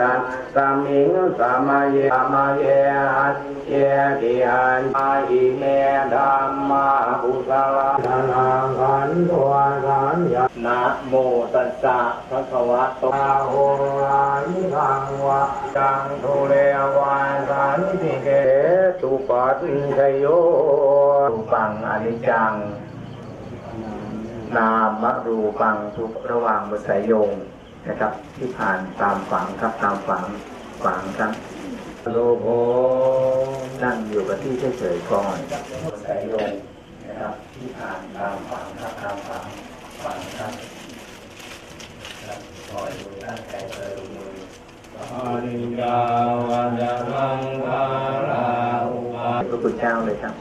ดันสามิงสามาเยสามาเยอันเยติอันมาอิเมธัมมาอุสลาธนาขันโทสัญญานะโมตัสสะภะคะวะโตอาโหรานิทังวะจังทุเรวาสันติเกตุปัตชโยรูปังอนิจจัง นามรูปังทุกระหว่างบสายโยง นะครับ ที่ผ่านตามฝังครับตามฝังฝังครับโลโภนั่งอยู่กับที่เฉยๆก่อนบสายโยงนะครับ ที่ผ่านตามฝังครับตามฝังฝังครับครับปล่อยมือตั้งใจเลยมืออาริยาวาจารังคาราอุปาพระคุณเจ้าเลยครับ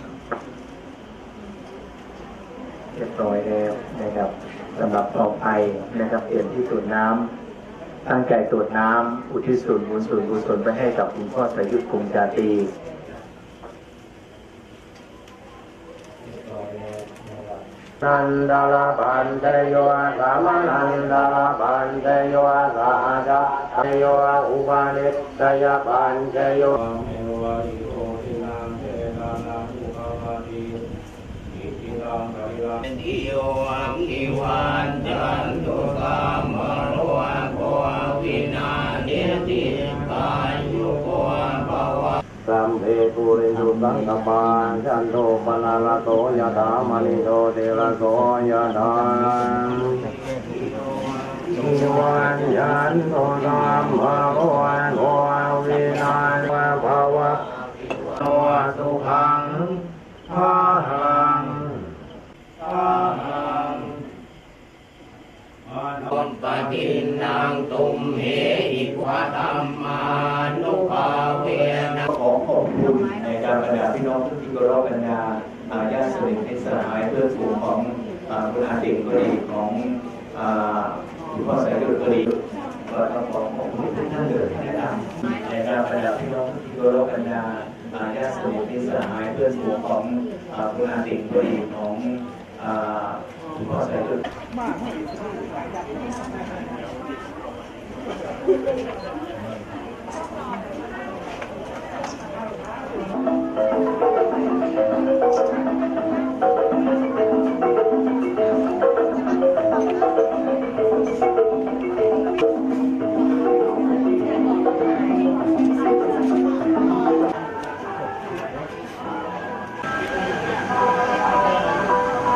เรียบร้อยแล้วนะครับสำหรับต่อไปนะครับเตรียมที่สูบน้ำตั้งใจตรวจน้ำอุทิศส่วนบุญส่วนกุศลไปให้กับคุณพ่อสายุทธภูมิจาตรีนันดาลปันเตโยสามานันดาลปันเตโยสาจาเตโยอุปาณิสยปันเตโยเอวะอิโอทินังเทนานังอุปาทิอิทิตัง กริลังทิโยอิวันจันตุสามโรโกวินาเนติกายุโกภวะสัมเพปุริสุสังกปาจันโทปนาลโตยะถามณิโตเทระโสยะถาสุวันยันโตธรรมโอวันโอวินาภาวะโตสุขังพาหังพาหัง ตินังตุมเหหิวะธรรมานุภาเวนะของขอบคุณในการบรรดาพี่น้องทุกที่เคารพบรรดาญาติสนิทมิตรสหายเพื่อนฝูงของคุณอาติ่งก็ดีของคุณพ่อสายยุทธก็ดีก็ต้องขอขอบคุณทุกท่านเลยนะครับในการบรรดาพี่น้องทุกที่เคารพบรรดาญาติสนิทมิตรสหายเพื่อนฝูงของคุณอาติ่งก็ดีของ เ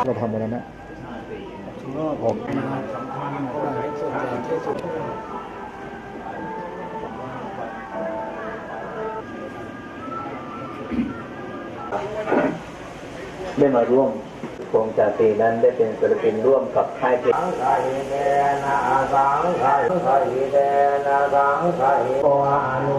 ราทำไปแล้วนะ ออกได้มาร่วมวงจาตรีนั้นได้เป็นศิลปินร่วมกับค่ายเพลงสังฆิเดนะสังฆิสังฆิเดนะสังฆิโออนุ